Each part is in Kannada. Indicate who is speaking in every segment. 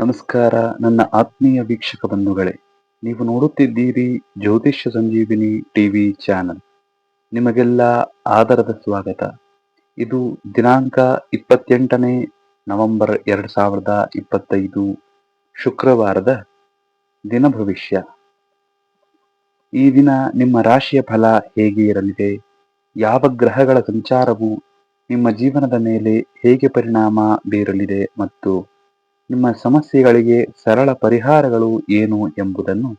Speaker 1: ನಮಸ್ಕಾರ, ನನ್ನ ಆತ್ಮೀಯ ವೀಕ್ಷಕ ಬಂಧುಗಳೇ. ನೀವು ನೋಡುತ್ತಿದ್ದೀರಿ ಜ್ಯೋತಿಷ್ಯ ಸಂಜೀವಿನಿ ಟಿವಿ ಚಾನಲ್. ನಿಮಗೆಲ್ಲ ಆದರದ ಸ್ವಾಗತ. ಇದು ದಿನಾಂಕ ಇಪ್ಪತ್ತೆಂಟನೇ ನವೆಂಬರ್ ಎರಡು ಸಾವಿರದ ಇಪ್ಪತ್ತೈದು, ಶುಕ್ರವಾರದ ದಿನ ಭವಿಷ್ಯ. ಈ ದಿನ ನಿಮ್ಮ ರಾಶಿಯ ಫಲ ಹೇಗೆ ಇರಲಿದೆ? ಯಾವ ಗ್ರಹಗಳ ಸಂಚಾರವು ನಿಮ್ಮ ಜೀವನದ ಮೇಲೆ ಹೇಗೆ ಪರಿಣಾಮ ಬೀರಲಿದೆ ಮತ್ತು ನಿಮ್ಮ ಸಮಸ್ಯೆಗಳಿಗೆ ಸರಳ ಪರಿಹಾರಗಳು ಏನು ಎಂಬುದನ್ನು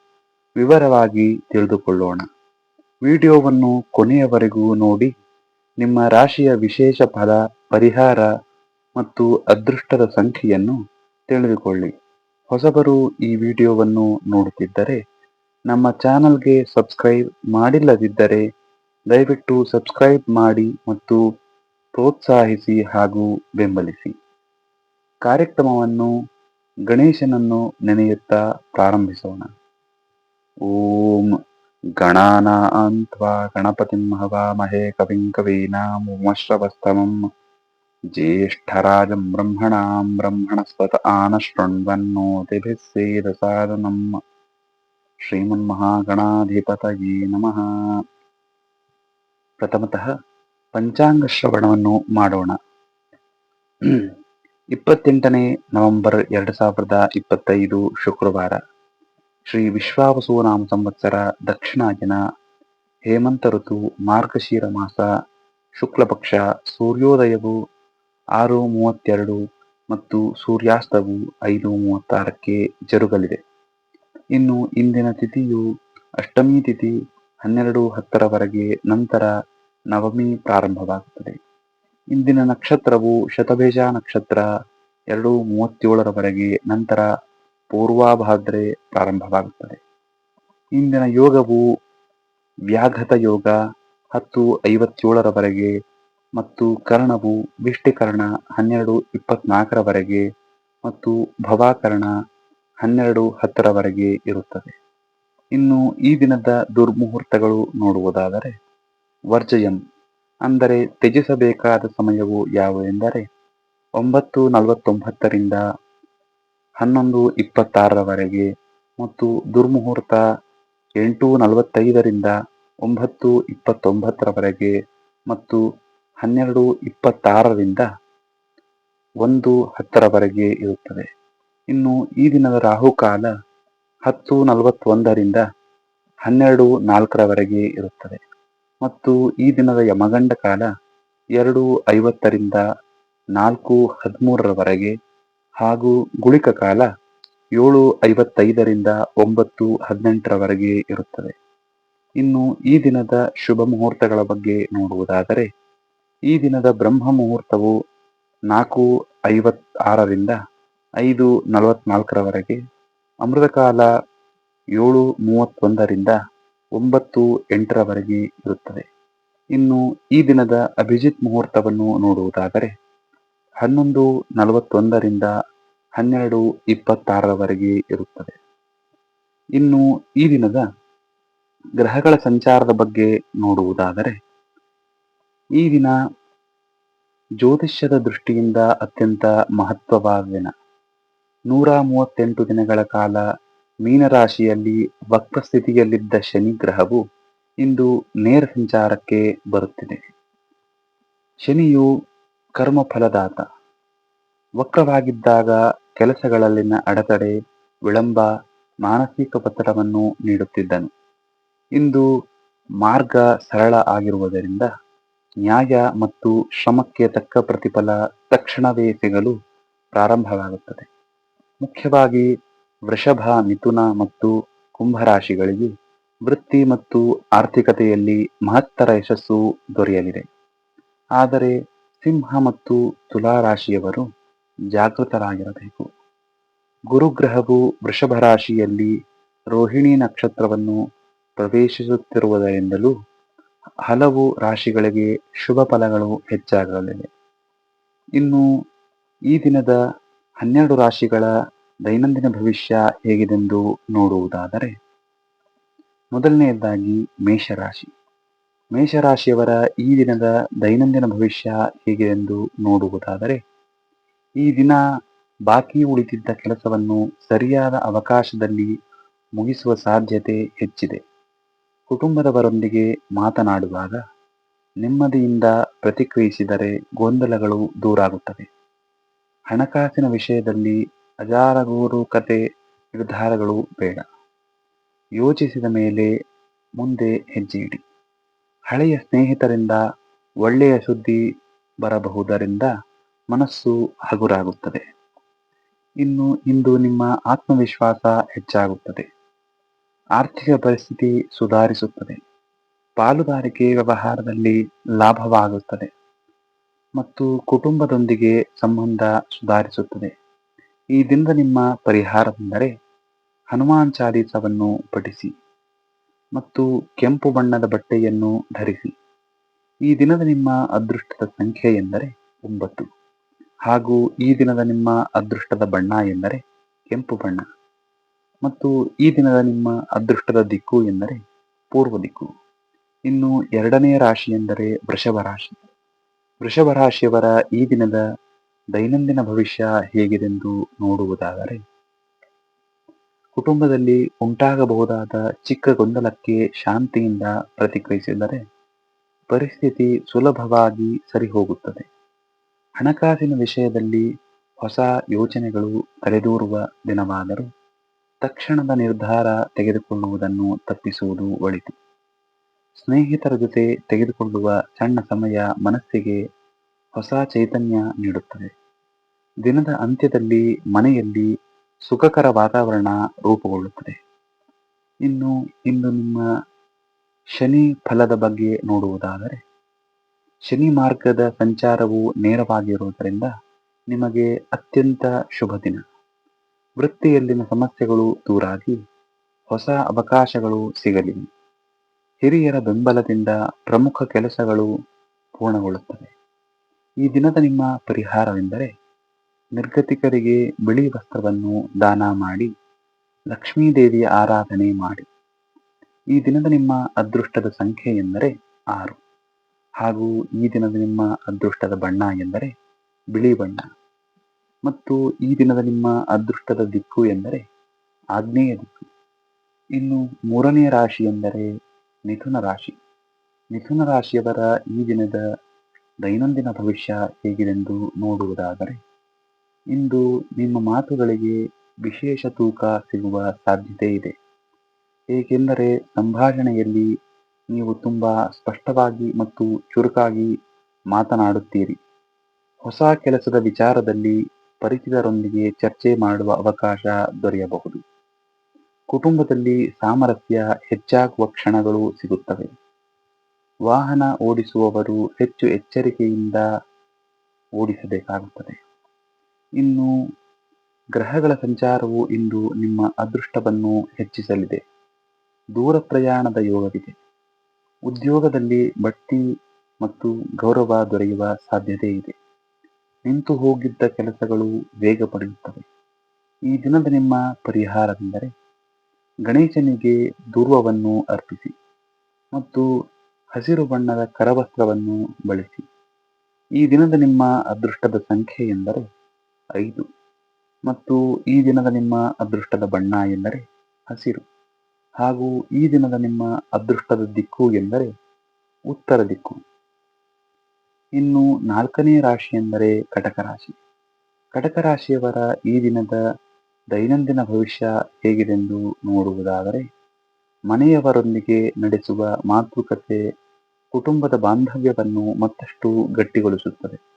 Speaker 1: ವಿವರವಾಗಿ ತಿಳಿದುಕೊಳ್ಳೋಣ. ವಿಡಿಯೋವನ್ನು ಕೊನೆಯವರೆಗೂ ನೋಡಿ. ನಿಮ್ಮ ರಾಶಿಯ ವಿಶೇಷ ಫಲ, ಪರಿಹಾರ ಮತ್ತು ಅದೃಷ್ಟದ ಸಂಖ್ಯೆಯನ್ನು ತಿಳಿದುಕೊಳ್ಳಿ. ಹೊಸಬರು ಈ ವಿಡಿಯೋವನ್ನು ನೋಡುತ್ತಿದ್ದರೆ ನಮ್ಮ ಚಾನಲ್ಗೆ ಸಬ್ಸ್ಕ್ರೈಬ್ ಮಾಡಿಲ್ಲದಿದ್ದರೆ ದಯವಿಟ್ಟು ಸಬ್ಸ್ಕ್ರೈಬ್ ಮಾಡಿ ಮತ್ತು ಪ್ರೋತ್ಸಾಹಿಸಿ ಹಾಗೂ ಬೆಂಬಲಿಸಿ. ಕಾರ್ಯಕ್ರಮವನ್ನು ಗಣೇಶನನ್ನು ನೆನೆಯುತ್ತಾ ಪ್ರಾರಂಭಿಸೋಣ. ಓಂ ಗಣಾನಾನ್ತ್ವಾ ಗಣಪತಿಂ ಹವಾಮಹೇ ಕವಿಂ ಕವೀನಾಮುಮಶ್ರವಸ್ತಮಂ ಜ್ಯೇಷ್ಠರಾಜಂ ಬ್ರಹ್ಮಣಾಂ ಬ್ರಹ್ಮಣಸ್ಪತ ಆನಶೃಣ್ವನ್ನೋತಿಭಿः ಶ್ರೀಮನ್ ಶ್ರೀಮನ್ಮಹಾಗಣಾಧಿಪತಯೇ ನಮಃ. ಪ್ರಥಮತಃ ಪಂಚಾಂಗ ಶ್ರವಣವನ್ನು ಮಾಡೋಣ. ಇಪ್ಪತ್ತೆಂಟನೇ ನವೆಂಬರ್ ಎರಡು ಸಾವಿರದ ಇಪ್ಪತ್ತೈದು ಶುಕ್ರವಾರ. ಶ್ರೀ ವಿಶ್ವಾವಸುನಾಮ ಸಂವತ್ಸರ ದಕ್ಷಿಣಾಯನ ಹೇಮಂತ ಋತು, ಮಾರ್ಗಶೀರ ಮಾಸ, ಶುಕ್ಲಪಕ್ಷ, ಸೂರ್ಯೋದಯವು ಆರು ಮೂವತ್ತೆರಡು ಮತ್ತು ಸೂರ್ಯಾಸ್ತವು ಐದು ಮೂವತ್ತಾರಕ್ಕೆ ಜರುಗಲಿದೆ. ಇನ್ನು ಇಂದಿನ ತಿಥಿಯು ಅಷ್ಟಮಿ ತಿಥಿ ಹನ್ನೆರಡು ಹತ್ತರವರೆಗೆ ನಂತರ ನವಮಿ ಪ್ರಾರಂಭವಾಗುತ್ತದೆ. ಇಂದಿನ ನಕ್ಷತ್ರವು ಶತಭೇಜ ನಕ್ಷತ್ರ, ಎರಡು ಮೂವತ್ತೇಳರವರೆಗೆ ನಂತರ ಪೂರ್ವಾಭಾದ್ರೆ ಪ್ರಾರಂಭವಾಗುತ್ತದೆ. ಇಂದಿನ ಯೋಗವು ವ್ಯಾಘತ ಯೋಗ, ಹತ್ತು ಐವತ್ತೇಳರವರೆಗೆ ಮತ್ತು ಕರ್ಣವು ವಿಷ್ಟಿಕರ್ಣ, ಹನ್ನೆರಡು ಇಪ್ಪತ್ನಾಲ್ಕರವರೆಗೆ ಮತ್ತು ಭವಾಕರ್ಣ, ಹನ್ನೆರಡು ಹತ್ತರವರೆಗೆ ಇರುತ್ತದೆ. ಇನ್ನು ಈ ದಿನದ ದುರ್ಮುಹೂರ್ತಗಳು ನೋಡುವುದಾದರೆ ವರ್ಜಯಂ ಅಂದರೆ ತ್ಯಜಿಸಬೇಕಾದ ಸಮಯವು ಯಾವುದೆಂದರೆ ಒಂಬತ್ತು ನಲವತ್ತೊಂಬತ್ತರಿಂದ ಹನ್ನೊಂದು ಇಪ್ಪತ್ತಾರರವರೆಗೆ ಮತ್ತು ದುರ್ಮುಹೂರ್ತ ಎಂಟು ನಲವತ್ತೈದರಿಂದ ಒಂಬತ್ತು ಇಪ್ಪತ್ತೊಂಬತ್ತರವರೆಗೆ ಮತ್ತು ಹನ್ನೆರಡು ಇಪ್ಪತ್ತಾರರಿಂದ ಒಂದು ಹತ್ತರವರೆಗೆ ಇರುತ್ತದೆ. ಇನ್ನು ಈ ದಿನದ ರಾಹುಕಾಲ ಹತ್ತು ನಲವತ್ತೊಂದರಿಂದ ಹನ್ನೆರಡು ನಾಲ್ಕರವರೆಗೆ ಇರುತ್ತದೆ. ಮತ್ತು ಈ ದಿನದ ಯಮಗಂಡ ಕಾಲ ಎರಡು ಐವತ್ತರಿಂದ ನಾಲ್ಕು ಹದಿಮೂರರವರೆಗೆ ಹಾಗೂ ಗುಳಿಕ ಕಾಲ ಏಳು ಐವತ್ತೈದರಿಂದ ಒಂಬತ್ತು ಹದಿನೆಂಟರವರೆಗೆ ಇರುತ್ತದೆ. ಇನ್ನು ಈ ದಿನದ ಶುಭ ಮುಹೂರ್ತಗಳ ಬಗ್ಗೆ ನೋಡುವುದಾದರೆ, ಈ ದಿನದ ಬ್ರಹ್ಮ ಮುಹೂರ್ತವು ನಾಲ್ಕು ಐವತ್ತಾರರಿಂದ ಐದು ನಲವತ್ನಾಲ್ಕರವರೆಗೆ, ಅಮೃತಕಾಲ ಏಳು ಮೂವತ್ತೊಂದರಿಂದ ಒಂಬತ್ತು ಎಂಟರವರೆಗೆ ಇರುತ್ತದೆ. ಇನ್ನು ಈ ದಿನದ ಅಭಿಜಿತ್ ಮುಹೂರ್ತವನ್ನು ನೋಡುವುದಾದರೆ, ಹನ್ನೊಂದು ನಲವತ್ತೊಂದರಿಂದ ಹನ್ನೆರಡು ಇಪ್ಪತ್ತಾರರವರೆಗೆ ಇರುತ್ತದೆ. ಇನ್ನು ಈ ದಿನದ ಗ್ರಹಗಳ ಸಂಚಾರದ ಬಗ್ಗೆ ನೋಡುವುದಾದರೆ, ಈ ದಿನ ಜ್ಯೋತಿಷ್ಯದ ದೃಷ್ಟಿಯಿಂದ ಅತ್ಯಂತ ಮಹತ್ವವಾದ ದಿನ. ನೂರ ಮೂವತ್ತೆಂಟು ದಿನಗಳ ಕಾಲ ಮೀನರಾಶಿಯಲ್ಲಿ ವಕ್ರಸ್ಥಿತಿಯಲ್ಲಿದ್ದ ಶನಿ ಗ್ರಹವು ಇಂದು ನೇರ ಸಂಚಾರಕ್ಕೆ ಬರುತ್ತಿದೆ. ಶನಿಯು ಕರ್ಮಫಲದಾತ. ವಕ್ರವಾಗಿದ್ದಾಗ ಕೆಲಸಗಳಲ್ಲಿನ ಅಡೆತಡೆ, ವಿಳಂಬ, ಮಾನಸಿಕ ಒತ್ತಡವನ್ನು ನೀಡುತ್ತಿದ್ದನು. ಇಂದು ಮಾರ್ಗ ಸರಳ ಆಗಿರುವುದರಿಂದ ನ್ಯಾಯ ಮತ್ತು ಶ್ರಮಕ್ಕೆ ತಕ್ಕ ಪ್ರತಿಫಲ ತಕ್ಷಣವೇ ಸಿಗಲು ಪ್ರಾರಂಭವಾಗುತ್ತದೆ. ಮುಖ್ಯವಾಗಿ ವೃಷಭ, ಮಿಥುನ ಮತ್ತು ಕುಂಭರಾಶಿಗಳಿಗೆ ವೃತ್ತಿ ಮತ್ತು ಆರ್ಥಿಕತೆಯಲ್ಲಿ ಮಹತ್ತರ ಯಶಸ್ಸು ದೊರೆಯಲಿದೆ. ಆದರೆ ಸಿಂಹ ಮತ್ತು ತುಲಾ ರಾಶಿಯವರು ಜಾಗೃತರಾಗಿರಬೇಕು. ಗುರುಗ್ರಹವು ವೃಷಭ ರಾಶಿಯಲ್ಲಿ ರೋಹಿಣಿ ನಕ್ಷತ್ರವನ್ನು ಪ್ರವೇಶಿಸುತ್ತಿರುವುದರಿಂದಲೂ ಹಲವು ರಾಶಿಗಳಿಗೆ ಶುಭ ಫಲಗಳು ಹೆಚ್ಚಾಗಲಿವೆ. ಇನ್ನು ಈ ದಿನದ ಹನ್ನೆರಡು ರಾಶಿಗಳ ದೈನಂದಿನ ಭವಿಷ್ಯ ಹೇಗಿದೆಂದು ನೋಡುವುದಾದರೆ, ಮೊದಲನೆಯದಾಗಿ ಮೇಷರಾಶಿ. ಮೇಷರಾಶಿಯವರ ಈ ದಿನದ ದೈನಂದಿನ ಭವಿಷ್ಯ ಹೇಗಿದೆಂದು ನೋಡುವುದಾದರೆ, ಈ ದಿನ ಬಾಕಿ ಉಳಿದಿದ್ದ ಕೆಲಸವನ್ನು ಸರಿಯಾದ ಅವಕಾಶದಲ್ಲಿ ಮುಗಿಸುವ ಸಾಧ್ಯತೆ ಹೆಚ್ಚಿದೆ. ಕುಟುಂಬದವರೊಂದಿಗೆ ಮಾತನಾಡುವಾಗ ನೆಮ್ಮದಿಯಿಂದ ಪ್ರತಿಕ್ರಿಯಿಸಿದರೆ ಗೊಂದಲಗಳು ದೂರಾಗುತ್ತವೆ. ಹಣಕಾಸಿನ ವಿಷಯದಲ್ಲಿ ಅಜಾಗರೂಕತೆ ನಿರ್ಧಾರಗಳು ಬೇಡ. ಯೋಚಿಸಿದ ಮೇಲೆ ಮುಂದೆ ಹೆಜ್ಜೆ ಇಡಿ ಹಳೆಯ ಸ್ನೇಹಿತರಿಂದ ಒಳ್ಳೆಯ ಸುದ್ದಿ ಬರಬಹುದರಿಂದ ಮನಸ್ಸು ಹಗುರಾಗುತ್ತದೆ. ಇನ್ನು ಇಂದು ನಿಮ್ಮ ಆತ್ಮವಿಶ್ವಾಸ ಹೆಚ್ಚಾಗುತ್ತದೆ. ಆರ್ಥಿಕ ಪರಿಸ್ಥಿತಿ ಸುಧಾರಿಸುತ್ತದೆ. ಪಾಲುದಾರಿಕೆ ವ್ಯವಹಾರದಲ್ಲಿ ಲಾಭವಾಗುತ್ತದೆ. ಮತ್ತು ಕುಟುಂಬದೊಂದಿಗೆ ಸಂಬಂಧ ಸುಧಾರಿಸುತ್ತದೆ. ಈ ದಿನದ ನಿಮ್ಮ ಪರಿಹಾರವೆಂದರೆ ಹನುಮಾನ್ ಚಾಲೀಸವನ್ನು ಪಠಿಸಿ ಮತ್ತು ಕೆಂಪು ಬಣ್ಣದ ಬಟ್ಟೆಯನ್ನು ಧರಿಸಿ. ಈ ದಿನದ ನಿಮ್ಮ ಅದೃಷ್ಟದ ಸಂಖ್ಯೆ ಎಂದರೆ ಒಂಬತ್ತು. ಹಾಗೂ ಈ ದಿನದ ನಿಮ್ಮ ಅದೃಷ್ಟದ ಬಣ್ಣ ಎಂದರೆ ಕೆಂಪು ಬಣ್ಣ. ಮತ್ತು ಈ ದಿನದ ನಿಮ್ಮ ಅದೃಷ್ಟದ ದಿಕ್ಕು ಎಂದರೆ ಪೂರ್ವ ದಿಕ್ಕು. ಇನ್ನು ಎರಡನೇ ರಾಶಿ ಎಂದರೆ ವೃಷಭ ರಾಶಿ. ವೃಷಭ ರಾಶಿಯವರ ಈ ದಿನದ ದೈನಂದಿನ ಭವಿಷ್ಯ ಹೇಗಿದೆಂದು ನೋಡುವುದಾದರೆ, ಕುಟುಂಬದಲ್ಲಿ ಉಂಟಾಗಬಹುದಾದ ಚಿಕ್ಕ ಗೊಂದಲಕ್ಕೆ ಶಾಂತಿಯಿಂದ ಪ್ರತಿಕ್ರಿಯಿಸಿದರೆ ಪರಿಸ್ಥಿತಿ ಸುಲಭವಾಗಿ ಸರಿಹೋಗುತ್ತದೆ. ಹಣಕಾಸಿನ ವಿಷಯದಲ್ಲಿ ಹೊಸ ಯೋಚನೆಗಳು ತಲೆದೂರುವ ದಿನವಾದರೂ ತಕ್ಷಣದ ನಿರ್ಧಾರ ತೆಗೆದುಕೊಳ್ಳುವುದನ್ನು ತಪ್ಪಿಸುವುದು ಒಳಿತು. ಸ್ನೇಹಿತರ ಜೊತೆ ತೆಗೆದುಕೊಳ್ಳುವ ಸಣ್ಣ ಸಮಯ ಮನಸ್ಸಿಗೆ ಹೊಸ ಚೈತನ್ಯ ನೀಡುತ್ತದೆ. ದಿನದ ಅಂತ್ಯದಲ್ಲಿ ಮನೆಯಲ್ಲಿ ಸುಖಕರ ವಾತಾವರಣ ರೂಪುಗೊಳ್ಳುತ್ತದೆ. ಇನ್ನು, ಇಂದು ನಿಮ್ಮ ಶನಿ ಫಲದ ಬಗ್ಗೆ ನೋಡುವುದಾದರೆ, ಶನಿ ಮಾರ್ಗದ ಸಂಚಾರವು ನೇರವಾಗಿರುವುದರಿಂದ ನಿಮಗೆ ಅತ್ಯಂತ ಶುಭ ದಿನ. ವೃತ್ತಿಯಲ್ಲಿನ ಸಮಸ್ಯೆಗಳು ದೂರಾಗಿ ಹೊಸ ಅವಕಾಶಗಳು ಸಿಗಲಿವೆ. ಹಿರಿಯರ ಬೆಂಬಲದಿಂದ ಪ್ರಮುಖ ಕೆಲಸಗಳು ಪೂರ್ಣಗೊಳ್ಳುತ್ತವೆ. ಈ ದಿನದ ನಿಮ್ಮ ಪರಿಹಾರವೆಂದರೆ ನಿರ್ಗತಿಕರಿಗೆ ಬಿಳಿ ವಸ್ತ್ರವನ್ನು ದಾನ ಮಾಡಿ ಲಕ್ಷ್ಮೀದೇವಿಯ ಆರಾಧನೆ ಮಾಡಿ. ಈ ದಿನದ ನಿಮ್ಮ ಅದೃಷ್ಟದ ಸಂಖ್ಯೆ ಎಂದರೆ ಆರು. ಹಾಗೂ ಈ ದಿನದ ನಿಮ್ಮ ಅದೃಷ್ಟದ ಬಣ್ಣ ಎಂದರೆ ಬಿಳಿ ಬಣ್ಣ. ಮತ್ತು ಈ ದಿನದ ನಿಮ್ಮ ಅದೃಷ್ಟದ ದಿಕ್ಕು ಎಂದರೆ ಆಗ್ನೇಯ ದಿಕ್ಕು. ಇನ್ನು ಮೂರನೇ ರಾಶಿ ಎಂದರೆ ಮಿಥುನ ರಾಶಿ. ಮಿಥುನ ರಾಶಿಯವರ ಈ ದಿನದ ದೈನಂದಿನ ಭವಿಷ್ಯ ಹೇಗಿದೆಂದು ನೋಡುವುದಾದರೆ ಇಂದು ನಿಮ್ಮ ಮಾತುಗಳಿಗೆ ವಿಶೇಷ ತೂಕ ಸಿಗುವ ಸಾಧ್ಯತೆ ಇದೆ. ಏಕೆಂದರೆ ಸಂಭಾಷಣೆಯಲ್ಲಿ ನೀವು ತುಂಬಾ ಸ್ಪಷ್ಟವಾಗಿ ಮತ್ತು ಚುರುಕಾಗಿ ಮಾತನಾಡುತ್ತೀರಿ. ಹೊಸ ಕೆಲಸದ ವಿಚಾರದಲ್ಲಿ ಪರಿಚಿತರೊಂದಿಗೆ ಚರ್ಚೆ ಮಾಡುವ ಅವಕಾಶ ದೊರೆಯಬಹುದು. ಕುಟುಂಬದಲ್ಲಿ ಸಾಮರಸ್ಯ ಹೆಚ್ಚಾಗುವ ಕ್ಷಣಗಳು ಸಿಗುತ್ತವೆ. ವಾಹನ ಓಡಿಸುವವರು ಹೆಚ್ಚು ಎಚ್ಚರಿಕೆಯಿಂದ ಓಡಿಸಬೇಕಾಗುತ್ತದೆ. ಇನ್ನು ಗ್ರಹಗಳ ಸಂಚಾರವು ಇಂದು ನಿಮ್ಮ ಅದೃಷ್ಟವನ್ನು ಹೆಚ್ಚಿಸಲಿದೆ. ದೂರ ಪ್ರಯಾಣದ ಯೋಗವಿದೆ. ಉದ್ಯೋಗದಲ್ಲಿ ಬಟ್ಟಿ ಮತ್ತು ಗೌರವ ದೊರೆಯುವ ಸಾಧ್ಯತೆ ಇದೆ. ನಿಂತು ಹೋಗಿದ್ದ ಕೆಲಸಗಳು ವೇಗ ಪಡೆಯುತ್ತವೆ. ಈ ದಿನದ ನಿಮ್ಮ ಪರಿಹಾರವೆಂದರೆ ಗಣೇಶನಿಗೆ ದೂರ್ವವನ್ನು ಅರ್ಪಿಸಿ ಮತ್ತು ಹಸಿರು ಬಣ್ಣದ ಕರವಸ್ತ್ರವನ್ನು ಬಳಸಿ. ಈ ದಿನದ ನಿಮ್ಮ ಅದೃಷ್ಟದ ಸಂಖ್ಯೆ ಎಂದರೆ ಐದು. ಮತ್ತು ಈ ದಿನದ ನಿಮ್ಮ ಅದೃಷ್ಟದ ಬಣ್ಣ ಎಂದರೆ ಹಸಿರು. ಹಾಗೂ ಈ ದಿನದ ನಿಮ್ಮ ಅದೃಷ್ಟದ ದಿಕ್ಕು ಎಂದರೆ ಉತ್ತರ ದಿಕ್ಕು. ಇನ್ನು ನಾಲ್ಕನೇ ರಾಶಿ ಎಂದರೆ ಕಟಕ ರಾಶಿ. ಕಟಕ ರಾಶಿಯವರ ಈ ದಿನದ ದೈನಂದಿನ ಭವಿಷ್ಯ ಹೇಗಿದೆಂದು ನೋಡುವುದಾದರೆ, ಮನೆಯವರೊಂದಿಗೆ ನಡೆಸುವ ಮಾತುಕತೆ ಕುಟುಂಬದ ಬಾಂಧವ್ಯವನ್ನು ಮತ್ತಷ್ಟು ಗಟ್ಟಿಗೊಳಿಸುತ್ತದೆ.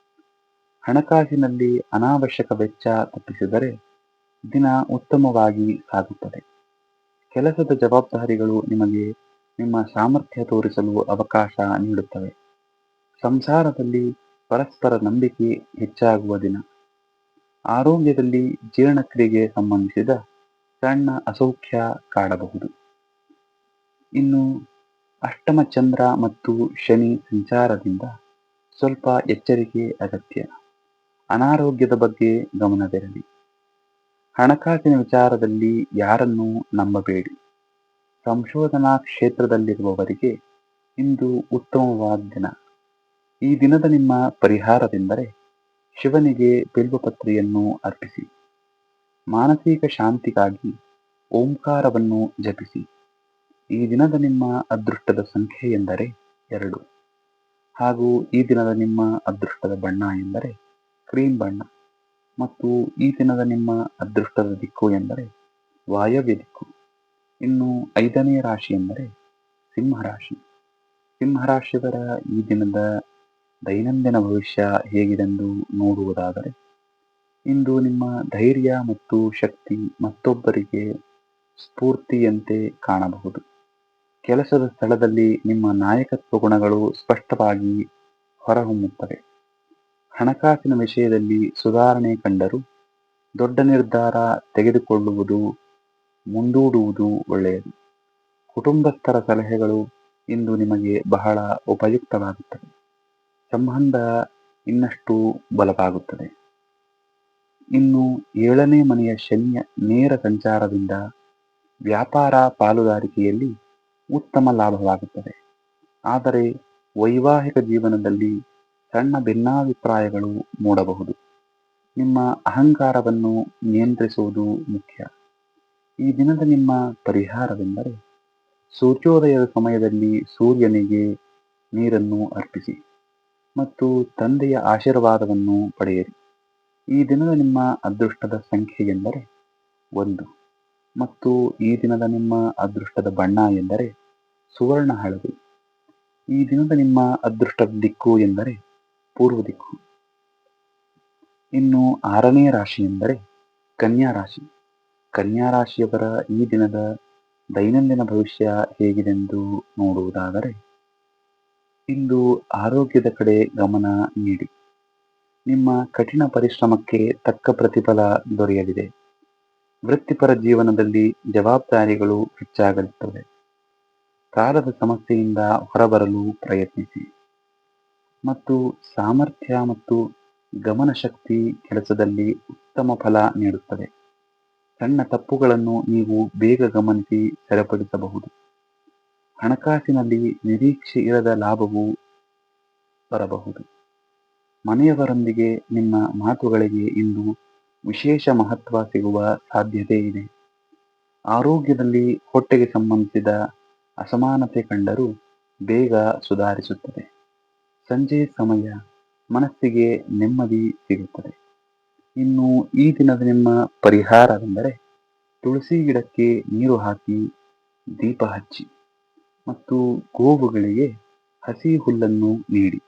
Speaker 1: ಹಣಕಾಸಿನಲ್ಲಿ ಅನಾವಶ್ಯಕ ವೆಚ್ಚ ತಪ್ಪಿಸಿದರೆ ದಿನ ಉತ್ತಮವಾಗಿ ಸಾಗುತ್ತದೆ. ಕೆಲಸದ ಜವಾಬ್ದಾರಿಗಳು ನಿಮಗೆ ನಿಮ್ಮ ಸಾಮರ್ಥ್ಯ ತೋರಿಸಲು ಅವಕಾಶ ನೀಡುತ್ತವೆ. ಸಂಸಾರದಲ್ಲಿ ಪರಸ್ಪರ ನಂಬಿಕೆ ಹೆಚ್ಚಾಗುವ ದಿನ. ಆರೋಗ್ಯದಲ್ಲಿ ಜೀರ್ಣಕ್ರಿಯೆಗೆ ಸಂಬಂಧಿಸಿದ ಸಣ್ಣ ಅಸೌಖ್ಯ ಕಾಡಬಹುದು. ಇನ್ನು ಅಷ್ಟಮ ಚಂದ್ರ ಮತ್ತು ಶನಿ ಸಂಚಾರದಿಂದ ಸ್ವಲ್ಪ ಎಚ್ಚರಿಕೆ ಅಗತ್ಯ. ಅನಾರೋಗ್ಯದ ಬಗ್ಗೆ ಗಮನವಿರಲಿ ಹಣಕಾಸಿನ ವಿಚಾರದಲ್ಲಿ ಯಾರನ್ನೂ ನಂಬಬೇಡಿ. ಸಂಶೋಧನಾ ಕ್ಷೇತ್ರದಲ್ಲಿರುವವರಿಗೆ ಇಂದು ಉತ್ತಮವಾದ ದಿನ. ಈ ದಿನದ ನಿಮ್ಮ ಪರಿಹಾರವೆಂದರೆ ಶಿವನಿಗೆ ಬಿಲ್ವಪತ್ರೆಯನ್ನು ಅರ್ಪಿಸಿ. ಮಾನಸಿಕ ಶಾಂತಿಗಾಗಿ ಓಂಕಾರವನ್ನು ಜಪಿಸಿ. ಈ ದಿನದ ನಿಮ್ಮ ಅದೃಷ್ಟದ ಸಂಖ್ಯೆ ಎಂದರೆ ಎರಡು. ಹಾಗೂ ಈ ದಿನದ ನಿಮ್ಮ ಅದೃಷ್ಟದ ಬಣ್ಣ ಎಂದರೆ ಕ್ರೀಮ್ ಬಣ್ಣ ಮತ್ತು ಈ ದಿನದ ನಿಮ್ಮ ಅದೃಷ್ಟದ ದಿಕ್ಕು ಎಂದರೆ ವಾಯವ್ಯ ದಿಕ್ಕು. ಇನ್ನು ಐದನೇ ರಾಶಿ ಎಂದರೆ ಸಿಂಹರಾಶಿ ಸಿಂಹರಾಶಿಯವರ ಈ ದಿನದ ದೈನಂದಿನ ಭವಿಷ್ಯ ಹೇಗಿದೆಂದು ನೋಡುವುದಾದರೆ, ಇಂದು ನಿಮ್ಮ ಧೈರ್ಯ ಮತ್ತು ಶಕ್ತಿ ಮತ್ತೊಬ್ಬರಿಗೆ ಸ್ಫೂರ್ತಿಯಂತೆ ಕಾಣಬಹುದು. ಕೆಲಸದ ಸ್ಥಳದಲ್ಲಿ ನಿಮ್ಮ ನಾಯಕತ್ವ ಗುಣಗಳು ಸ್ಪಷ್ಟವಾಗಿ ಹೊರಹೊಮ್ಮುತ್ತವೆ. ಹಣಕಾಸಿನ ವಿಷಯದಲ್ಲಿ ಸುಧಾರಣೆ ಕಂಡರು ದೊಡ್ಡ ನಿರ್ಧಾರ ತೆಗೆದುಕೊಳ್ಳುವುದು, ಮುಂದೂಡುವುದು ಒಳ್ಳೆಯದು. ಕುಟುಂಬಸ್ಥರ ಸಲಹೆಗಳು ಇಂದು ನಿಮಗೆ ಬಹಳ ಉಪಯುಕ್ತವಾಗುತ್ತದೆ ಸಂಬಂಧ ಇನ್ನಷ್ಟು ಬಲವಾಗುತ್ತದೆ. ಇನ್ನು ಏಳನೇ ಮನೆಯ ಶನಿಯ ನೇರ ಸಂಚಾರದಿಂದ ವ್ಯಾಪಾರ ಪಾಲುದಾರಿಕೆಯಲ್ಲಿ ಉತ್ತಮ ಲಾಭವಾಗುತ್ತದೆ. ಆದರೆ ವೈವಾಹಿಕ ಜೀವನದಲ್ಲಿ ಸಣ್ಣ ಭಿನ್ನಾಭಿಪ್ರಾಯಗಳು ಮೂಡಬಹುದು. ನಿಮ್ಮ ಅಹಂಕಾರವನ್ನು ನಿಯಂತ್ರಿಸುವುದು ಮುಖ್ಯ. ಈ ದಿನದ ನಿಮ್ಮ ಪರಿಹಾರವೆಂದರೆ ಸೂರ್ಯೋದಯದ ಸಮಯದಲ್ಲಿ ಸೂರ್ಯನಿಗೆ ನೀರನ್ನು ಅರ್ಪಿಸಿ ಮತ್ತು ತಂದೆಯ ಆಶೀರ್ವಾದವನ್ನು ಪಡೆಯಿರಿ. ಈ ದಿನದ ನಿಮ್ಮ ಅದೃಷ್ಟದ ಸಂಖ್ಯೆ ಎಂದರೆ ಒಂದು ಮತ್ತು ಈ ದಿನದ ನಿಮ್ಮ ಅದೃಷ್ಟದ ಬಣ್ಣ ಎಂದರೆ ಸುವರ್ಣ ಹಳದಿ. ಈ ದಿನದ ನಿಮ್ಮ ಅದೃಷ್ಟದ ದಿಕ್ಕು ಎಂದರೆ ಪೂರ್ವ ದಿಕ್ಕು. ಇನ್ನು ಆರನೇ ರಾಶಿ ಎಂದರೆ ಕನ್ಯಾ ರಾಶಿ. ಕನ್ಯಾ ರಾಶಿಯವರ ಈ ದಿನದ ದೈನಂದಿನ ಭವಿಷ್ಯ ಹೇಗಿದೆಂದು ನೋಡುವುದಾದರೆ, ಇಂದು ಆರೋಗ್ಯದ ಕಡೆ ಗಮನ ನೀಡಿ. ನಿಮ್ಮ ಕಠಿಣ ಪರಿಶ್ರಮಕ್ಕೆ ತಕ್ಕ ಪ್ರತಿಫಲ ದೊರೆಯಲಿದೆ. ವೃತ್ತಿಪರ ಜೀವನದಲ್ಲಿ ಜವಾಬ್ದಾರಿಗಳು ಹೆಚ್ಚಾಗಲಿರುತ್ತವೆ ಕಾಲದ ಸಮಸ್ಯೆಯಿಂದ ಹೊರಬರಲು ಪ್ರಯತ್ನಿಸಿ. ಮತ್ತು ಸಾಮರ್ಥ್ಯ ಮತ್ತು ಗಮನಶಕ್ತಿ ಕೆಲಸದಲ್ಲಿ ಉತ್ತಮ ಫಲ ನೀಡುತ್ತದೆ. ಸಣ್ಣ ತಪ್ಪುಗಳನ್ನು ನೀವು ಬೇಗ ಗಮನಿಸಿ ಸರಿಪಡಿಸಬಹುದು. ಹಣಕಾಸಿನಲ್ಲಿ ನಿರೀಕ್ಷೆ ಇರದ ಲಾಭವು ಬರಬಹುದು. ಮನೆಯವರೊಂದಿಗೆ ನಿಮ್ಮ ಮಾತುಗಳಿಗೆ ಇಂದು ವಿಶೇಷ ಮಹತ್ವ ಸಿಗುವ ಸಾಧ್ಯತೆ ಇದೆ. ಆರೋಗ್ಯದಲ್ಲಿ ಹೊಟ್ಟೆಗೆ ಸಂಬಂಧಿಸಿದ ಅಸಮಾನತೆ ಕಂಡರೂ ಬೇಗ ಸುಧಾರಿಸುತ್ತದೆ. ಸಂಜೆ ಸಮಯ ಮನಸ್ಸಿಗೆ ನೆಮ್ಮದಿ ಸಿಗುತ್ತದೆ. ಇನ್ನು ಈ ದಿನದ ನಿಮ್ಮ ಪರಿಹಾರವೆಂದರೆ ತುಳಸಿ ಗಿಡಕ್ಕೆ ನೀರು ಹಾಕಿ ದೀಪ ಹಚ್ಚಿ ಮತ್ತು ಗೋವುಗಳಿಗೆ ಹಸಿ ಹುಲ್ಲನ್ನು ನೀಡಿ.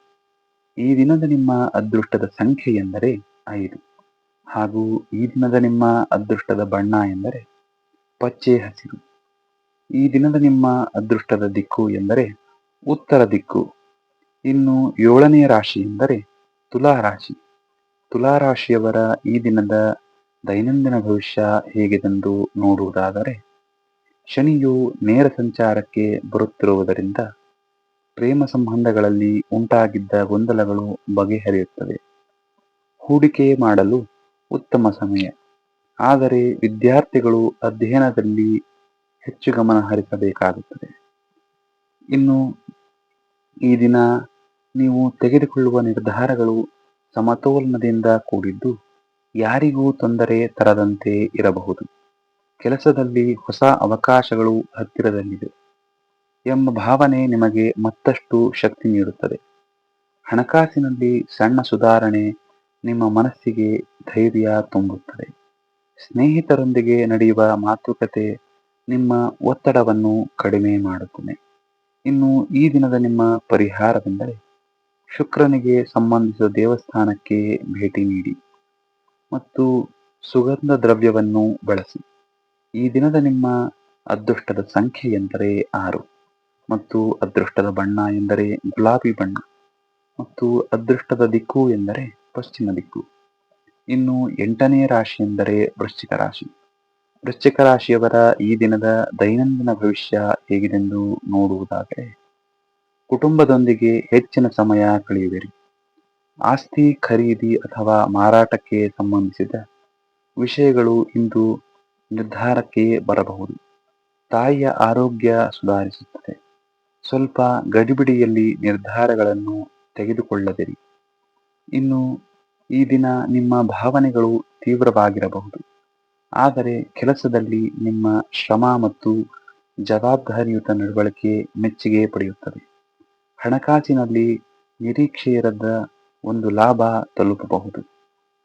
Speaker 1: ಈ ದಿನದ ನಿಮ್ಮ ಅದೃಷ್ಟದ ಸಂಖ್ಯೆ ಎಂದರೆ ಐದು. ಹಾಗೂ ಈ ದಿನದ ನಿಮ್ಮ ಅದೃಷ್ಟದ ಬಣ್ಣ ಎಂದರೆ ಪಚ್ಚೆ ಹಸಿರು. ಈ ದಿನದ ನಿಮ್ಮ ಅದೃಷ್ಟದ ದಿಕ್ಕು ಎಂದರೆ ಉತ್ತರ ದಿಕ್ಕು. ಇನ್ನು ಏಳನೆಯ ರಾಶಿ ಎಂದರೆ ತುಲಾ ರಾಶಿ. ತುಲಾ ರಾಶಿಯವರ ಈ ದಿನದ ದೈನಂದಿನ ಭವಿಷ್ಯ ಹೇಗಿದೆಂದು ನೋಡುವುದಾದರೆ, ಶನಿಯು ನೇರ ಸಂಚಾರಕ್ಕೆ ಬರುತ್ತಿರುವುದರಿಂದ ಪ್ರೇಮ ಸಂಬಂಧಗಳಲ್ಲಿ ಉಂಟಾಗಿದ್ದ ಗೊಂದಲಗಳು ಬಗೆಹರಿಯುತ್ತವೆ. ಹೂಡಿಕೆ ಮಾಡಲು ಉತ್ತಮ ಸಮಯ. ಆದರೆ ವಿದ್ಯಾರ್ಥಿಗಳು ಅಧ್ಯಯನದಲ್ಲಿ ಹೆಚ್ಚು ಗಮನ ಹರಿಸಬೇಕಾಗುತ್ತದೆ ಇನ್ನು ಈ ದಿನ ನೀವು ತೆಗೆದುಕೊಳ್ಳುವ ನಿರ್ಧಾರಗಳು ಸಮತೋಲನದಿಂದ ಕೂಡಿದ್ದು ಯಾರಿಗೂ ತೊಂದರೆ ತರದಂತೆ ಇರಬಹುದು. ಕೆಲಸದಲ್ಲಿ ಹೊಸ ಅವಕಾಶಗಳು ಹತ್ತಿರದಲ್ಲಿದೆ ಎಂಬ ಭಾವನೆ ನಿಮಗೆ ಮತ್ತಷ್ಟು ಶಕ್ತಿ ನೀಡುತ್ತದೆ. ಹಣಕಾಸಿನಲ್ಲಿ ಸಣ್ಣ ಸುಧಾರಣೆ ನಿಮ್ಮ ಮನಸ್ಸಿಗೆ ಧೈರ್ಯ ತುಂಬುತ್ತದೆ. ಸ್ನೇಹಿತರೊಂದಿಗೆ ನಡೆಯುವ ಮಾತುಕತೆ ನಿಮ್ಮ ಒತ್ತಡವನ್ನು ಕಡಿಮೆ ಮಾಡುತ್ತದೆ. ಇನ್ನು ಈ ದಿನದ ನಿಮ್ಮ ಪರಿಹಾರವೆಂದರೆ ಶುಕ್ರನಿಗೆ ಸಂಬಂಧಿಸಿದ ದೇವಸ್ಥಾನಕ್ಕೆ ಭೇಟಿ ನೀಡಿ ಮತ್ತು ಸುಗಂಧ ದ್ರವ್ಯವನ್ನು ಬಳಸಿ. ಈ ದಿನದ ನಿಮ್ಮ ಅದೃಷ್ಟದ ಸಂಖ್ಯೆ ಎಂದರೆ ಆರು ಮತ್ತು ಅದೃಷ್ಟದ ಬಣ್ಣ ಎಂದರೆ ಗುಲಾಬಿ ಬಣ್ಣ ಮತ್ತು ಅದೃಷ್ಟದ ದಿಕ್ಕು ಎಂದರೆ ಪಶ್ಚಿಮ ದಿಕ್ಕು. ಇನ್ನು ಎಂಟನೇ ರಾಶಿ ಎಂದರೆ ವೃಶ್ಚಿಕ ರಾಶಿ. ವೃಶ್ಚಿಕ ರಾಶಿಯವರ ಈ ದಿನದ ದೈನಂದಿನ ಭವಿಷ್ಯ ಹೇಗಿದೆಂದು ನೋಡುವುದಾದರೆ ಕುಟುಂಬದೊಂದಿಗೆ ಹೆಚ್ಚಿನ ಸಮಯ ಕಳೆಯುವಿರಿ. ಆಸ್ತಿ ಖರೀದಿ ಅಥವಾ ಮಾರಾಟಕ್ಕೆ ಸಂಬಂಧಿಸಿದ ವಿಷಯಗಳು ಇಂದು ನಿರ್ಧಾರಕ್ಕೆ ಬರಬಹುದು. ತಾಯಿಯ ಆರೋಗ್ಯ ಸುಧಾರಿಸುತ್ತದೆ. ಸ್ವಲ್ಪ ಗಡಿಬಿಡಿಯಲ್ಲಿ ನಿರ್ಧಾರಗಳನ್ನು ತೆಗೆದುಕೊಳ್ಳದಿರಿ. ಇನ್ನು ಈ ದಿನ ನಿಮ್ಮ ಭಾವನೆಗಳು ತೀವ್ರವಾಗಿರಬಹುದು. ಆದರೆ ಕೆಲಸದಲ್ಲಿ ನಿಮ್ಮ ಶ್ರಮ ಮತ್ತು ಜವಾಬ್ದಾರಿಯುತ ನಡವಳಿಕೆ ಮೆಚ್ಚುಗೆ ಪಡೆಯುತ್ತದೆ. ಹಣಕಾಸಿನಲ್ಲಿ ನಿರೀಕ್ಷೆಯಿರದ ಒಂದು ಲಾಭ ತಲುಪಬಹುದು.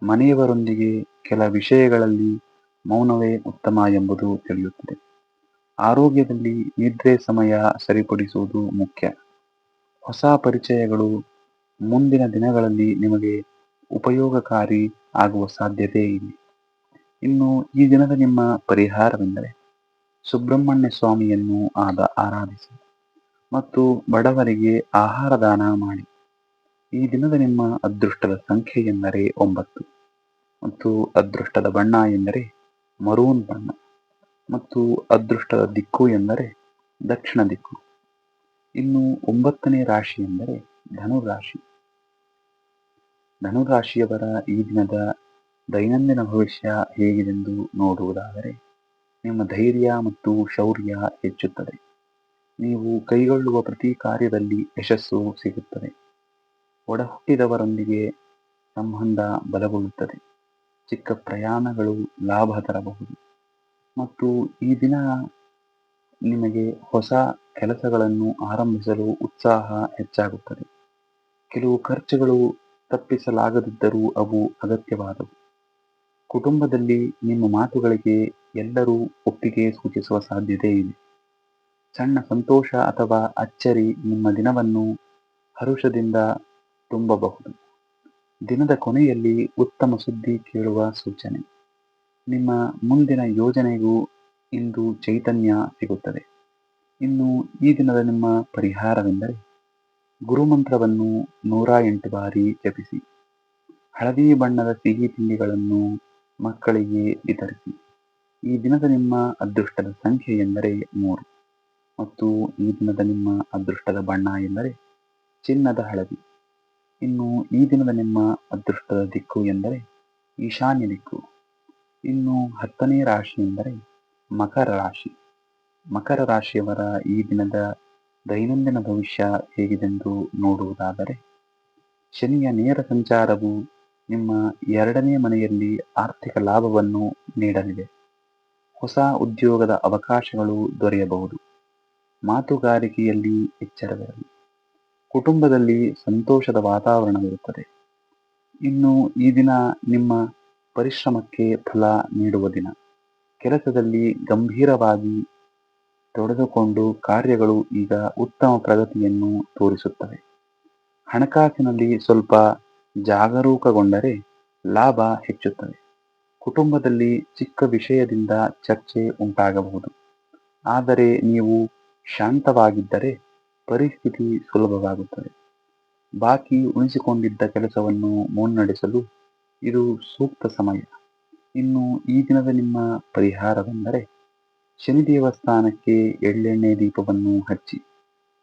Speaker 1: ಮನೆಯವರೊಂದಿಗೆ ಕೆಲ ವಿಷಯಗಳಲ್ಲಿ ಮೌನವೇ ಉತ್ತಮ ಎಂಬುದು ತಿಳಿಯುತ್ತದೆ. ಆರೋಗ್ಯದಲ್ಲಿ ನಿದ್ರೆ ಸಮಯ ಸರಿಪಡಿಸುವುದು ಮುಖ್ಯ. ಹೊಸ ಪರಿಚಯಗಳು ಮುಂದಿನ ದಿನಗಳಲ್ಲಿ ನಿಮಗೆ ಉಪಯೋಗಕಾರಿ ಆಗುವ ಸಾಧ್ಯತೆ ಇದೆ. ಇನ್ನು ಈ ದಿನದ ನಿಮ್ಮ ಪರಿಹಾರವೆಂದರೆ ಸುಬ್ರಹ್ಮಣ್ಯ ಸ್ವಾಮಿಯನ್ನು ಆದ ಆರಾಧಿಸಿ. ಮತ್ತು ಬಡವರಿಗೆ ಆಹಾರ ದಾನ ಮಾಡಿ. ಈ ದಿನದ ನಿಮ್ಮ ಅದೃಷ್ಟದ ಸಂಖ್ಯೆ ಎಂದರೆ ಒಂಬತ್ತು. ಮತ್ತು ಅದೃಷ್ಟದ ಬಣ್ಣ ಎಂದರೆ ಮರೂನ್ ಬಣ್ಣ. ಮತ್ತು ಅದೃಷ್ಟದ ದಿಕ್ಕು ಎಂದರೆ ದಕ್ಷಿಣ ದಿಕ್ಕು. ಇನ್ನು ಒಂಬತ್ತನೇ ರಾಶಿ ಎಂದರೆ ಧನುರಾಶಿ. ಧನುರಾಶಿಯವರ ಈ ದಿನದ ದೈನಂದಿನ ಭವಿಷ್ಯ ಹೇಗಿದೆಂದು ನೋಡುವುದಾದರೆ, ನಿಮ್ಮ ಧೈರ್ಯ ಮತ್ತು ಶೌರ್ಯ ಹೆಚ್ಚುತ್ತದೆ. ನೀವು ಕೈಗೊಳ್ಳುವ ಪ್ರತಿ ಕಾರ್ಯದಲ್ಲಿ ಯಶಸ್ಸು ಸಿಗುತ್ತದೆ. ಒಡಹುಟ್ಟಿದವರೊಂದಿಗೆ ಸಂಬಂಧ ಬಲಗೊಳ್ಳುತ್ತದೆ. ಚಿಕ್ಕ ಪ್ರಯಾಣಗಳು ಲಾಭ ತರಬಹುದು. ಮತ್ತು ಈ ದಿನ ನಿಮಗೆ ಹೊಸ ಕೆಲಸಗಳನ್ನು ಆರಂಭಿಸಲು ಉತ್ಸಾಹ ಹೆಚ್ಚಾಗುತ್ತದೆ. ಕೆಲವು ಖರ್ಚುಗಳು ತಪ್ಪಿಸಲಾಗದಿದ್ದರೂ ಅವು ಅಗತ್ಯವಾದವು. ಕುಟುಂಬದಲ್ಲಿ ನಿಮ್ಮ ಮಾತುಗಳಿಗೆ ಎಲ್ಲರೂ ಒಪ್ಪಿಗೆ ಸೂಚಿಸುವ ಸಾಧ್ಯತೆ ಇದೆ ಸಣ್ಣ ಸಂತೋಷ ಅಥವಾ ಅಚ್ಚರಿ ನಿಮ್ಮ ದಿನವನ್ನು ಹರುಷದಿಂದ ತುಂಬಬಹುದು. ದಿನದ ಕೊನೆಯಲ್ಲಿ ಉತ್ತಮ ಸುದ್ದಿ ಕೇಳುವ ಸೂಚನೆ. ನಿಮ್ಮ ಮುಂದಿನ ಯೋಜನೆಗೂ ಇಂದು ಚೈತನ್ಯ ಸಿಗುತ್ತದೆ. ಇನ್ನು ಈ ದಿನದ ನಿಮ್ಮ ಪರಿಹಾರವೆಂದರೆ ಗುರುಮಂತ್ರವನ್ನು ನೂರ ಎಂಟು ಬಾರಿ ಜಪಿಸಿ. ಹಳದಿ ಬಣ್ಣದ ಸಿಹಿ ತಿಂಡಿಗಳನ್ನು ಮಕ್ಕಳಿಗೆ ವಿತರಿಸಿ. ಈ ದಿನದ ನಿಮ್ಮ ಅದೃಷ್ಟದ ಸಂಖ್ಯೆ ಎಂದರೆ ಮೂರು. ಮತ್ತು ಈ ದಿನದ ನಿಮ್ಮ ಅದೃಷ್ಟದ ಬಣ್ಣ ಎಂದರೆ ಚಿನ್ನದ ಹಳದಿ. ಇನ್ನು ಈ ದಿನದ ನಿಮ್ಮ ಅದೃಷ್ಟದ ದಿಕ್ಕು ಎಂದರೆ ಈಶಾನ್ಯ ದಿಕ್ಕು. ಇನ್ನು ಹತ್ತನೇ ರಾಶಿ ಎಂದರೆ ಮಕರ ರಾಶಿ. ಮಕರ ರಾಶಿಯವರ ಈ ದಿನದ ದೈನಂದಿನ ಭವಿಷ್ಯ ಹೇಗಿದೆಂದು ನೋಡುವುದಾದರೆ, ಶನಿಯ ನೇರ ಸಂಚಾರವು ನಿಮ್ಮ ಎರಡನೇ ಮನೆಯಲ್ಲಿ ಆರ್ಥಿಕ ಲಾಭವನ್ನು ನೀಡಲಿದೆ. ಹೊಸ ಉದ್ಯೋಗದ ಅವಕಾಶಗಳು ದೊರೆಯಬಹುದು. ಮಾತುಗಾರಿಕೆಯಲ್ಲಿ ಎಚ್ಚರವಿರಲಿ. ಕುಟುಂಬದಲ್ಲಿ ಸಂತೋಷದ ವಾತಾವರಣವಿರುತ್ತದೆ ಇನ್ನು ಈ ದಿನ ನಿಮ್ಮ ಪರಿಶ್ರಮಕ್ಕೆ ಫಲ ನೀಡುವ ದಿನ. ಕೆಲಸದಲ್ಲಿ ಗಂಭೀರವಾಗಿ ತೊಡೆದುಕೊಂಡು ಕಾರ್ಯಗಳು ಈಗ ಉತ್ತಮ ಪ್ರಗತಿಯನ್ನು ತೋರಿಸುತ್ತವೆ. ಹಣಕಾಸಿನಲ್ಲಿ ಸ್ವಲ್ಪ ಜಾಗರೂಕಗೊಂಡರೆ ಲಾಭ ಹೆಚ್ಚುತ್ತದೆ. ಕುಟುಂಬದಲ್ಲಿ ಚಿಕ್ಕ ವಿಷಯದಿಂದ ಚರ್ಚೆ ಉಂಟಾಗಬಹುದು. ಆದರೆ ನೀವು ಶಾಂತವಾಗಿದ್ದರೆ ಪರಿಸ್ಥಿತಿ ಸುಲಭವಾಗುತ್ತದೆ. ಬಾಕಿ ಉಳಿಸಿಕೊಂಡಿದ್ದ ಕೆಲಸವನ್ನು ಮುನ್ನಡೆಸಲು ಇದು ಸೂಕ್ತ ಸಮಯ. ಇನ್ನು ಈ ದಿನದ ನಿಮ್ಮ ಪರಿಹಾರವೆಂದರೆ ಶನಿ ದೇವಸ್ಥಾನಕ್ಕೆ ಎಳ್ಳೆಣ್ಣೆ ದೀಪವನ್ನು ಹಚ್ಚಿ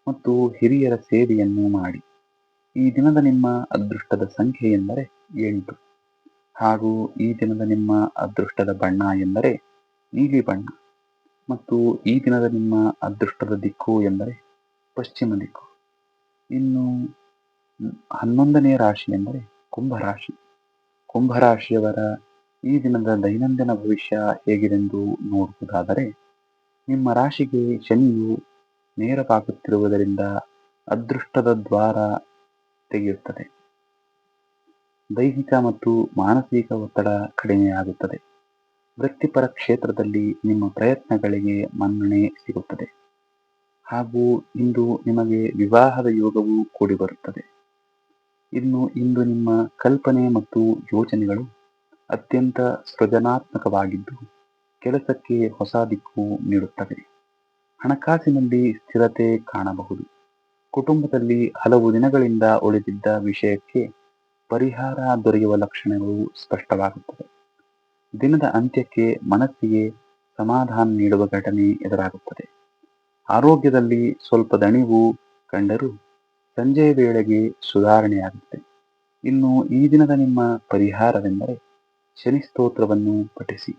Speaker 1: ಮತ್ತು ಹಿರಿಯರ ಸೇವೆಯನ್ನು ಮಾಡಿ. ಈ ದಿನದ ನಿಮ್ಮ ಅದೃಷ್ಟದ ಸಂಖ್ಯೆ ಎಂದರೆ ಎಂಟು. ಹಾಗೂ ಈ ದಿನದ ನಿಮ್ಮ ಅದೃಷ್ಟದ ಬಣ್ಣ ಎಂದರೆ ನೀಲಿ ಬಣ್ಣ. ಮತ್ತು ಈ ದಿನದ ನಿಮ್ಮ ಅದೃಷ್ಟದ ದಿಕ್ಕು ಎಂದರೆ ಪಶ್ಚಿಮ ದಿಕ್ಕು. ಇನ್ನು ಹನ್ನೊಂದನೇ ರಾಶಿ ಎಂದರೆ ಕುಂಭರಾಶಿ ಕುಂಭರಾಶಿಯವರ ಈ ದಿನದ ದೈನಂದಿನ ಭವಿಷ್ಯ ಹೇಗಿದೆಂದು ನೋಡುವುದಾದರೆ, ನಿಮ್ಮ ರಾಶಿಗೆ ಶನಿಯು ನೇರವಾಗುತ್ತಿರುವುದರಿಂದ ಅದೃಷ್ಟದ ದ್ವಾರ ತೆಗೆಯುತ್ತದೆ. ದೈಹಿಕ ಮತ್ತು ಮಾನಸಿಕ ಒತ್ತಡ ಕಡಿಮೆಯಾಗುತ್ತದೆ. ವೃತ್ತಿಪರ ಕ್ಷೇತ್ರದಲ್ಲಿ ನಿಮ್ಮ ಪ್ರಯತ್ನಗಳಿಗೆ ಮನ್ನಣೆ ಸಿಗುತ್ತದೆ. ಹಾಗೂ ಇಂದು ನಿಮಗೆ ವಿವಾಹದ ಯೋಗವು ಕೂಡಿಬರುತ್ತದೆ ಇನ್ನು ಇಂದು ನಿಮ್ಮ ಕಲ್ಪನೆ ಮತ್ತು ಯೋಚನೆಗಳು ಅತ್ಯಂತ ಸೃಜನಾತ್ಮಕವಾಗಿದ್ದು ಕೆಲಸಕ್ಕೆ ಹೊಸ ದಿಕ್ಕು ನೀಡುತ್ತವೆ. ಹಣಕಾಸಿನಲ್ಲಿ ಸ್ಥಿರತೆ ಕಾಣಬಹುದು. ಕುಟುಂಬದಲ್ಲಿ ಹಲವು ದಿನಗಳಿಂದ ಉಳಿದಿದ್ದ ವಿಷಯಕ್ಕೆ ಪರಿಹಾರ ದೊರೆಯುವ ಲಕ್ಷಣಗಳು ಸ್ಪಷ್ಟವಾಗುತ್ತವೆ. ದಿನದ ಅಂತ್ಯಕ್ಕೆ ಮನಸ್ಸಿಗೆ ಸಮಾಧಾನ ನೀಡುವ ಘಟನೆ ಎದುರಾಗುತ್ತದೆ. ಆರೋಗ್ಯದಲ್ಲಿ ಸ್ವಲ್ಪ ದಣಿವು ಕಂಡರೂ ಸಂಜೆ ವೇಳೆಗೆ ಸುಧಾರಣೆಯಾಗುತ್ತೆ. ಇನ್ನು ಈ ದಿನದ ನಿಮ್ಮ ಪರಿಹಾರವೆಂದರೆ ಶನಿ ಸ್ತೋತ್ರವನ್ನು ಪಠಿಸಿ.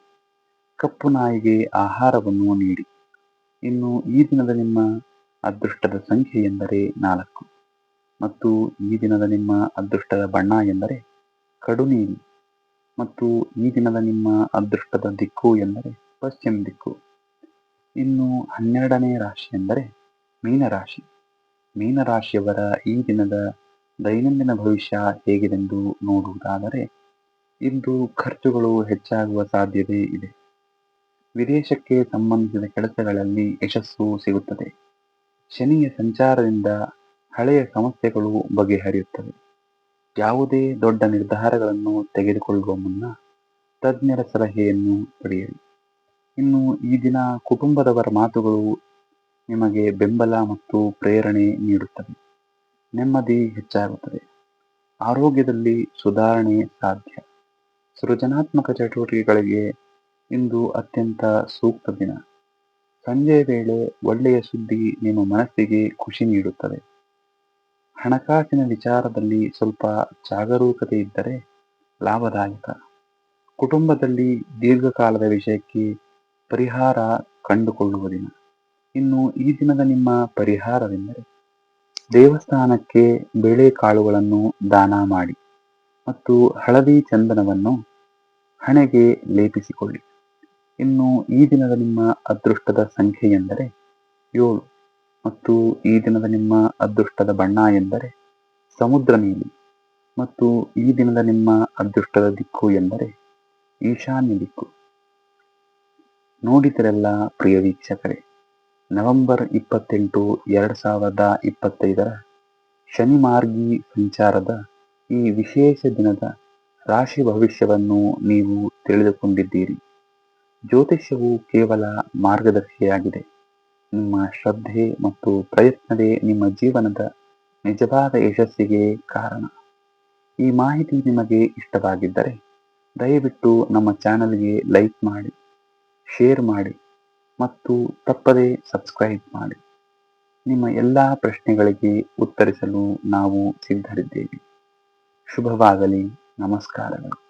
Speaker 1: ಕಪ್ಪು ನಾಯಿಗೆ ಆಹಾರವನ್ನು ನೀಡಿ. ಇನ್ನು ಈ ದಿನದ ನಿಮ್ಮ ಅದೃಷ್ಟದ ಸಂಖ್ಯೆ ಎಂದರೆ ನಾಲ್ಕು. ಮತ್ತು ಈ ದಿನದ ನಿಮ್ಮ ಅದೃಷ್ಟದ ಬಣ್ಣ ಎಂದರೆ ಕಡು ನೀಲಿ ಮತ್ತು ಈ ದಿನದ ನಿಮ್ಮ ಅದೃಷ್ಟದ ದಿಕ್ಕು ಎಂದರೆ ಪಶ್ಚಿಮ ದಿಕ್ಕು. ಇನ್ನು ಹನ್ನೆರಡನೇ ರಾಶಿ ಎಂದರೆ ಮೀನರಾಶಿ. ಮೀನರಾಶಿಯವರ ಈ ದಿನದ ದೈನಂದಿನ ಭವಿಷ್ಯ ಹೇಗಿದೆಂದು ನೋಡುವುದಾದರೆ, ಇಂದು ಖರ್ಚುಗಳು ಹೆಚ್ಚಾಗುವ ಸಾಧ್ಯತೆ ಇದೆ. ವಿದೇಶಕ್ಕೆ ಸಂಬಂಧಿಸಿದ ಕೆಲಸಗಳಲ್ಲಿ ಯಶಸ್ಸು ಸಿಗುತ್ತದೆ. ಶನಿಯ ಸಂಚಾರದಿಂದ ಹಳೆಯ ಸಮಸ್ಯೆಗಳು ಬಗೆಹರಿಯುತ್ತವೆ. ಯಾವುದೇ ದೊಡ್ಡ ನಿರ್ಧಾರಗಳನ್ನು ತೆಗೆದುಕೊಳ್ಳುವ ಮುನ್ನ ತಜ್ಞರ ಸಲಹೆಯನ್ನು ಪಡೆಯಿರಿ. ಇನ್ನು ಈ ದಿನ ಕುಟುಂಬದವರ ಮಾತುಗಳು ನಿಮಗೆ ಬೆಂಬಲ ಮತ್ತು ಪ್ರೇರಣೆ ನೀಡುತ್ತವೆ. ನೆಮ್ಮದಿ ಹೆಚ್ಚಾಗುತ್ತದೆ. ಆರೋಗ್ಯದಲ್ಲಿ ಸುಧಾರಣೆ ಸಾಧ್ಯ. ಸೃಜನಾತ್ಮಕ ಚಟುವಟಿಕೆಗಳಿಗೆ ಇಂದು ಅತ್ಯಂತ ಸೂಕ್ತ ದಿನ. ಸಂಜೆಯ ವೇಳೆ ಒಳ್ಳೆಯ ಸುದ್ದಿ ನಿಮ್ಮ ಮನಸ್ಸಿಗೆ ಖುಷಿ ನೀಡುತ್ತದೆ. ಹಣಕಾಸಿನ ವಿಚಾರದಲ್ಲಿ ಸ್ವಲ್ಪ ಜಾಗರೂಕತೆ ಇದ್ದರೆ ಲಾಭದಾಯಕ. ಕುಟುಂಬದಲ್ಲಿ ದೀರ್ಘಕಾಲದ ವಿಷಯಕ್ಕೆ ಪರಿಹಾರ ಕಂಡುಕೊಳ್ಳುವ ದಿನ ಇನ್ನು ಈ ದಿನದ ನಿಮ್ಮ ಪರಿಹಾರವೆಂದರೆ ದೇವಸ್ಥಾನಕ್ಕೆ ಬೇಳೆಕಾಳುಗಳನ್ನು ದಾನ ಮಾಡಿ ಮತ್ತು ಹಳದಿ ಚಂದನವನ್ನು ಹಣೆಗೆ ಲೇಪಿಸಿಕೊಳ್ಳಿ. ಇನ್ನು ಈ ದಿನದ ನಿಮ್ಮ ಅದೃಷ್ಟದ ಸಂಖ್ಯೆ ಎಂದರೆ ಏಳು. ಮತ್ತು ಈ ದಿನದ ನಿಮ್ಮ ಅದೃಷ್ಟದ ಬಣ್ಣ ಎಂದರೆ ಸಮುದ್ರ ನೀಲಿ. ಮತ್ತು ಈ ದಿನದ ನಿಮ್ಮ ಅದೃಷ್ಟದ ದಿಕ್ಕು ಎಂದರೆ ಈಶಾನ್ಯ ದಿಕ್ಕು. ನೋಡಿದರೆಲ್ಲ ಪ್ರಿಯ ವೀಕ್ಷಕರೇ, ನವೆಂಬರ್ ಇಪ್ಪತ್ತೆಂಟು, ಎರಡು ಸಾವಿರದ ಇಪ್ಪತ್ತೈದರ ಶನಿ ಮಾರ್ಗಿ ಸಂಚಾರದ ಈ ವಿಶೇಷ ದಿನದ ರಾಶಿ ಭವಿಷ್ಯವನ್ನು ನೀವು ತಿಳಿದುಕೊಂಡಿದ್ದೀರಿ. ಜ್ಯೋತಿಷ್ಯವು ಕೇವಲ ಮಾರ್ಗದರ್ಶಿಯಾಗಿದೆ. ನಿಮ್ಮ ಶ್ರದ್ಧೆ ಮತ್ತು ಪ್ರಯತ್ನವೇ ನಿಮ್ಮ ಜೀವನದ ನಿಜವಾದ ಯಶಸ್ಸಿಗೆ ಕಾರಣ. ಈ ಮಾಹಿತಿ ನಿಮಗೆ ಇಷ್ಟವಾಗಿದ್ದರೆ ದಯವಿಟ್ಟು ನಮ್ಮ ಚಾನಲ್ಗೆ ಲೈಕ್ ಮಾಡಿ, ಶೇರ್ ಮಾಡಿ ಮತ್ತು ತಪ್ಪದೇ ಸಬ್ಸ್ಕ್ರೈಬ್ ಮಾಡಿ. ನಿಮ್ಮ ಎಲ್ಲ ಪ್ರಶ್ನೆಗಳಿಗೆ ಉತ್ತರಿಸಲು ನಾವು ಸಿದ್ಧರಿದ್ದೇವೆ. ಶುಭವಾಗಲಿ, ನಮಸ್ಕಾರಗಳು.